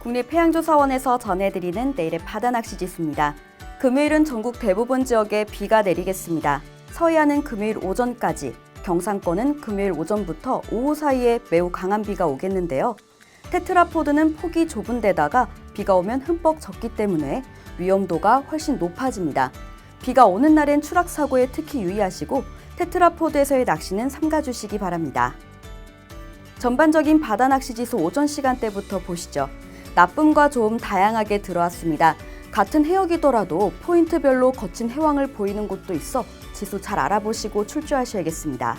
국립해양조사원에서 전해드리는 내일의 바다 낚시 지수입니다. 금요일은 전국 대부분 지역에 비가 내리겠습니다. 서해안은 금요일 오전까지, 경상권은 금요일 오전부터 오후 사이에 매우 강한 비가 오겠는데요. 테트라포드는 폭이 좁은 데다가 비가 오면 흠뻑 젖기 때문에 위험도가 훨씬 높아집니다. 비가 오는 날엔 추락 사고에 특히 유의하시고 테트라포드에서의 낚시는 삼가주시기 바랍니다. 전반적인 바다 낚시 지수 오전 시간대부터 보시죠. 나쁨과 좋음 다양하게 들어왔습니다. 같은 해역이더라도 포인트별로 거친 해왕을 보이는 곳도 있어 지수 잘 알아보시고 출조하셔야겠습니다.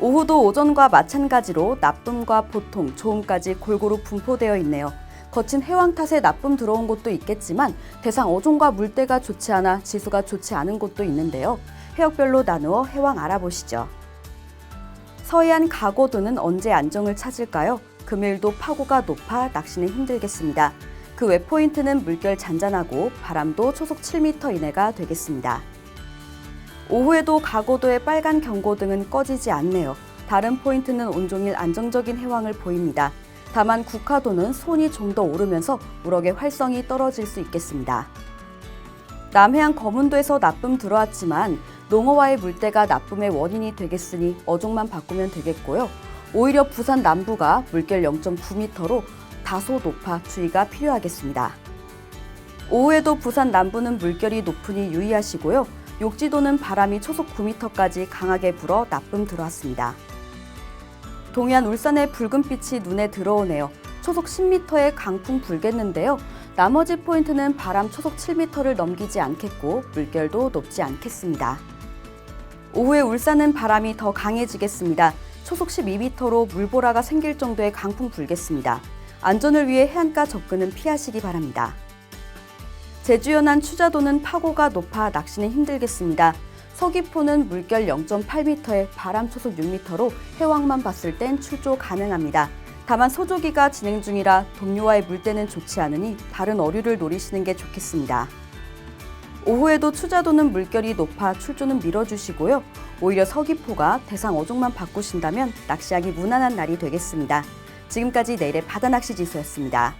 오후도 오전과 마찬가지로 나쁨과 보통, 좋음까지 골고루 분포되어 있네요. 거친 해왕 탓에 나쁨 들어온 곳도 있겠지만 대상 어종과 물때가 좋지 않아 지수가 좋지 않은 곳도 있는데요. 해역별로 나누어 해왕 알아보시죠. 서해안 가고도는 언제 안정을 찾을까요? 금요일도 파고가 높아 낚시는 힘들겠습니다. 그 외 포인트는 물결 잔잔하고 바람도 초속 7m 이내가 되겠습니다. 오후에도 가고도의 빨간 경고등은 꺼지지 않네요. 다른 포인트는 온종일 안정적인 해왕을 보입니다. 다만 국화도는 손이 좀 더 오르면서 우럭의 활성이 떨어질 수 있겠습니다. 남해안 거문도에서 나쁨 들어왔지만 농어와의 물때가 나쁨의 원인이 되겠으니 어종만 바꾸면 되겠고요. 오히려 부산 남부가 물결 0.9m로 다소 높아 주의가 필요하겠습니다. 오후에도 부산 남부는 물결이 높으니 유의하시고요. 욕지도는 바람이 초속 9m까지 강하게 불어 나쁨 들어왔습니다. 동해안 울산의 붉은빛이 눈에 들어오네요. 초속 10m의 강풍 불겠는데요. 나머지 포인트는 바람 초속 7m를 넘기지 않겠고 물결도 높지 않겠습니다. 오후에 울산은 바람이 더 강해지겠습니다. 초속 12m로 물보라가 생길 정도의 강풍 불겠습니다. 안전을 위해 해안가 접근은 피하시기 바랍니다. 제주 연안 추자도는 파고가 높아 낚시는 힘들겠습니다. 서귀포는 물결 0.8m에 바람 초속 6m로 해왕만 봤을 땐 출조 가능합니다. 다만 소조기가 진행 중이라 동료와의 물때는 좋지 않으니 다른 어류를 노리시는 게 좋겠습니다. 오후에도 추자도는 물결이 높아 출조는 밀어주시고요. 오히려 서귀포가 대상 어종만 바꾸신다면 낚시하기 무난한 날이 되겠습니다. 지금까지 내일의 바다 낚시 지수였습니다.